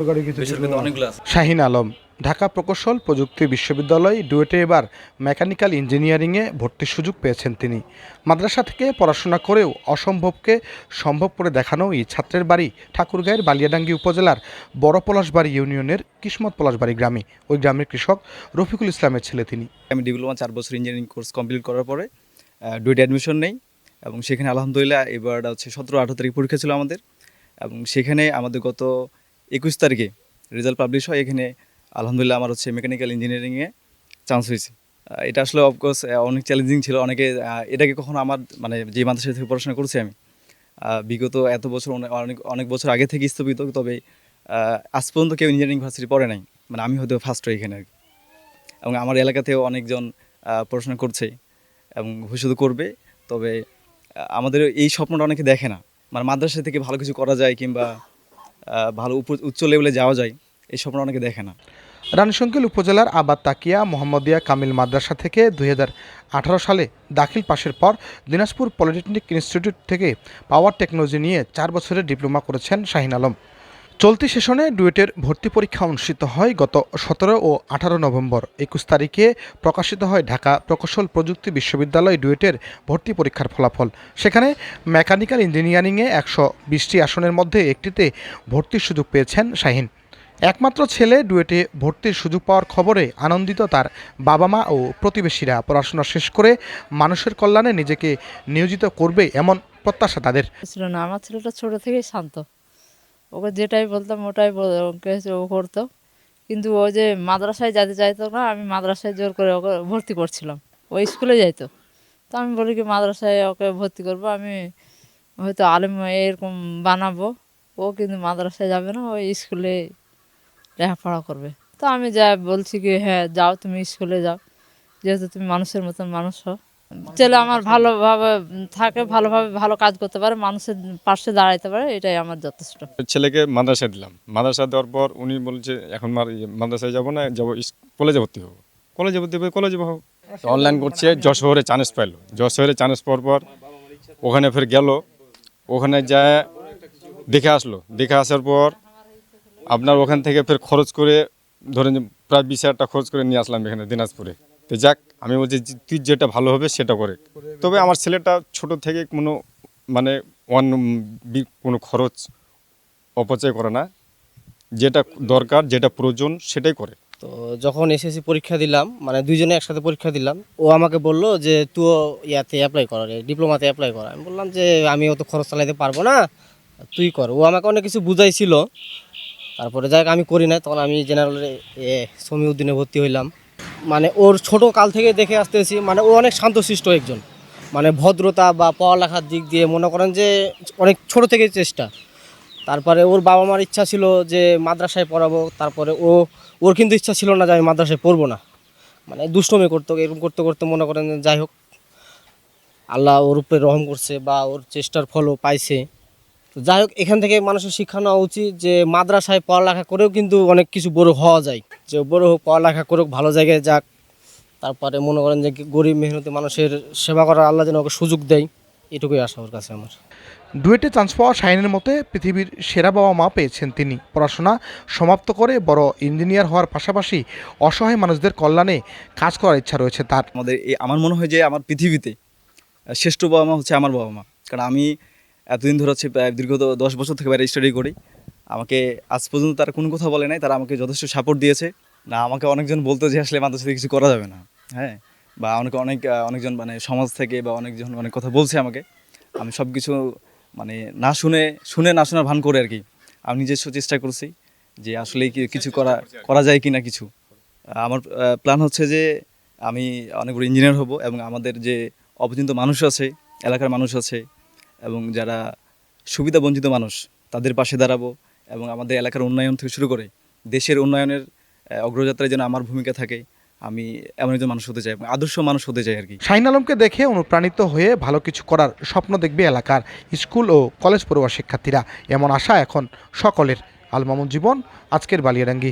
বেসরকারি অনেকগুলো আছে। শাহিন আলম ঢাকা প্রকৌশল প্রযুক্তি বিশ্ববিদ্যালয় ডুয়েটে এবার মেকানিক্যাল ইঞ্জিনিয়ারিংয়ে ভর্তির সুযোগ পেয়েছেন তিনি। মাদ্রাসা থেকে পড়াশোনা করেও অসম্ভবকে সম্ভব করে দেখানো এই ছাত্রের বাড়ি ঠাকুরগাঁয়ের বালিয়াডাঙ্গি উপজেলার বড় পলাশবাড়ি ইউনিয়নের কিসমত পলাশবাড়ি গ্রামে। ওই গ্রামের কৃষক রফিকুল ইসলামের ছেলে তিনি। আমি ডিপ্লোমা চার বছর ইঞ্জিনিয়ারিং কোর্স কমপ্লিট করার পরে ডুয়েটে অ্যাডমিশন নেই এবং সেখানে আলহামদুলিল্লাহ এবার হচ্ছে সতেরো আঠারো তারিখ পরীক্ষা ছিল আমাদের এবং সেখানে আমাদের গত একুশ তারিখে রেজাল্ট পাবলিশ হয়। এখানে আলহামদুলিল্লাহ আমার হচ্ছে মেকানিক্যাল ইঞ্জিনিয়ারিংয়ে চান্স হয়েছে। এটা আসলে অফকোর্স অনেক চ্যালেঞ্জিং ছিল। অনেকে এটাকে কখনো আমার মানে যে মাদ্রাসা থেকে পড়াশোনা করছি আমি বিগত এত বছর অনেক অনেক বছর আগে থেকে স্থপিত তবে আজ পর্যন্ত কেউ ইঞ্জিনিয়ারিং ভার্সিটি পড়ে নাই। মানে আমি হয়তো ফার্স্ট হই এখানে আর কি। এবং আমার এলাকাতেও অনেকজন পড়াশোনা করছে এবং ভবিষ্যতে করবে। তবে আমাদের এই স্বপ্নটা অনেকে দেখে না। মানে মাদ্রাসা থেকে ভালো কিছু করা যায় কিংবা ভালো উচ্চ লেভেলে যাওয়া যায়, এই স্বপ্ন অনেকে দেখে না। রানীশঙ্কেল উপজেলার আবাদ তাকিয়া মোহাম্মদিয়া কামিল মাদ্রাসা থেকে দুই হাজার আঠারো সালে দাখিল পাশের পর দিনাজপুর পলিটেকনিক ইনস্টিটিউট থেকে পাওয়ার টেকনোলজি নিয়ে চার বছরের ডিপ্লোমা করেছেন শাহিন আলম। চলতি সেশনে ডুয়েটের ভর্তি পরীক্ষা অনুষ্ঠিত হয় গত সতেরো ও আঠারো নভেম্বর। একুশ তারিখে প্রকাশিত হয় ঢাকা প্রকৌশল প্রযুক্তি বিশ্ববিদ্যালয় ডুয়েটের ভর্তি পরীক্ষার ফলাফল। সেখানে মেকানিক্যাল ইঞ্জিনিয়ারিংয়ে একশো বিশটি আসনের মধ্যে একটিতে ভর্তির সুযোগ পেয়েছেন শাহিন। একমাত্র ছেলে ডুয়েটে ভর্তির সুযোগ পাওয়ার খবরে আনন্দিত তার বাবা মা ও প্রতিবেশীরা। পড়াশোনা শেষ করে মানুষের কল্যাণে নিজেকে নিয়োজিত করবে এমন প্রত্যাশা তাদের। আমার ছেলেটা ছোট থেকেই শান্ত। ওকে যেটাই বলতাম ওটাই ওকে ও করতো। কিন্তু ও যে মাদ্রাসায় যেতে চাইতো না, আমি মাদ্রাসায় জোর করে ওকে ভর্তি করছিলাম। ও স্কুলে যাইতো। তো আমি বলি কি, মাদ্রাসায় ওকে ভর্তি করব, আমি হয়তো আলেম এরকম বানাবো। ও কিন্তু মাদ্রাসায় যাবে না ওই স্কুলে লেখাপড়া করবে। তো আমি যা বলছি কি হ্যাঁ যাও তুমি স্কুলে যাও। যেহেতু তুমি মানুষের মতন মানুষ হও। ছেলে আমার ভালোভাবে থাকে, ভালোভাবে ভালো কাজ করতে পারে, মানুষের পাশে দাঁড়াইতে পারে, এটাই আমার যথেষ্ট। ছেলেকে মাদ্রাসা দিলাম। মাদ্রাসা দেওয়ার পর উনি বলছে, এখন ইয়ে মাদ্রাসায় যাব না, যাব কলেজে ভর্তি হব। কলেজে ভর্তি হবে, কলেজে হোক। অনলাইন করছে, যশোরে চান্স পাইলো। যশোরে চান্স পাওয়ার পর ওখানে ফের গেল। ওখানে যায়, দেখে আসলো। দেখে আসার পর আপনার ওখান থেকে ফের খরচ করে, ধরেন প্রায় বিশ হাজার টাকা খরচ করে নিয়ে আসলাম এখানে দিনাজপুরে। তো যাক, আমি বলছি তুই যেটা ভালো হবে সেটা করে। তবে আমার ছেলেটা ছোট থেকে কোনো মানে বি- কোনো খরচ অপচয় করে না। যেটা দরকার, যেটা প্রয়োজন, সেটাই করে। তো যখন এসএসসি পরীক্ষা দিলাম মানে দুইজনে একসাথে পরীক্ষা দিলাম, ও আমাকে বলল যে তুই ইয়াতে অ্যাপ্লাই কর ডিপ্লোমাতে অ্যাপ্লাই কর। আমি বললাম যে আমি অত খরচ চালাইতে পারব না, তুই কর। ও আমাকে অনেক কিছু বুঝাইছিল। তারপরে যাই আমি করি না তখন আমি জেনারেলে সমী উদ্দিনে ভর্তি হইলাম। মানে ওর ছোট কাল থেকে দেখে আসতেছি মানে ও অনেক শান্তশিষ্ট একজন। মানে ভদ্রতা বা পড়ালেখার দিক দিয়ে মনে করেন যে অনেক ছোট থেকে চেষ্টা। তারপরে ওর বাবা মার ইচ্ছা ছিল যে মাদ্রাসায় পড়াবো, তারপরে ও, ওর কিন্তু ইচ্ছা ছিল না যে আমি মাদ্রাসায় পড়ব না। মানে দুষ্টমি করতো, এরকম করতে করতে মনে করেন যাই হোক, আল্লাহ ওর উপরে রহম করছে বা ওর চেষ্টার ফলও পাইছে। তো যাই হোক এখান থেকে মানুষের শিক্ষা নেওয়া উচিত যে মাদ্রাসায় পড়ালেখা করেও কিন্তু অনেক কিছু বড় হওয়া যায়। যে বড় হোক পড়ালেখা করুক ভালো জায়গায় যাক তারপরে মনে করেন যে গরিব মেহনতি মানুষের সেবা করার আল্লাহ যেন ওকে সুযোগ দেয় এটুকুই আশা ওর কাছে আমার। ডুয়েটে চান্স পাওয়া শাহিনের মতে পৃথিবীর সেরা বাবা মা পেয়েছেন তিনি। পড়াশোনা সমাপ্ত করে বড় ইঞ্জিনিয়ার হওয়ার পাশাপাশি অসহায় মানুষদের কল্যাণে কাজ করার ইচ্ছা রয়েছে তার। আমাদের আমার মনে হয় যে আমার পৃথিবীতে শ্রেষ্ঠ বাবা মা হচ্ছে আমার বাবা মা। কারণ আমি এতদিন ধরে হচ্ছে দীর্ঘ দশ বছর থেকে বাইরে স্টাডি করি। আমাকে আজ পর্যন্ত তারা কোনো কথা বলে নাই, তারা আমাকে যথেষ্ট সাপোর্ট দিয়েছে। না, আমাকে অনেকজন বলতো যে, আসলে মাদ্রাসা থেকে কিছু করা যাবে না। হ্যাঁ? বা অনেকে অনেক অনেকজন মানে সমাজ থেকে বা অনেকজন অনেক কথা বলছে আমাকে। আমি সব কিছু মানে না শুনে শুনে না শোনার ভান করে আর কি। আমি নিজস্ব চেষ্টা করছি যে, আসলে কিছু করা করা যায় কি না কিছু। আমার প্ল্যান হচ্ছে যে, আমি অনেক বড় ইঞ্জিনিয়ার হব এবং আমাদের যে অপচিন্ত মানুষ আছে, এলাকার মানুষ আছে এবং যারা সুবিধা বঞ্চিত মানুষ, তাদের পাশে দাঁড়াবো এবং আমাদের এলাকার উন্নয়ন থেকে শুরু করে দেশের উন্নয়নের অগ্রযাত্রায় যেন আমার ভূমিকা থাকে, আমি এমন একজন মানুষ হতে চাই আদর্শ মানুষ হতে চাই আর কি। শাহিন আলমকে দেখে অনুপ্রাণিত হয়ে ভালো কিছু করার স্বপ্ন দেখবে এলাকার স্কুল ও কলেজ পড়ুয়া শিক্ষার্থীরা। এমন আশা এখন সকলের। আলমামুন জীবন, আজকের বালিয়াডাঙ্গি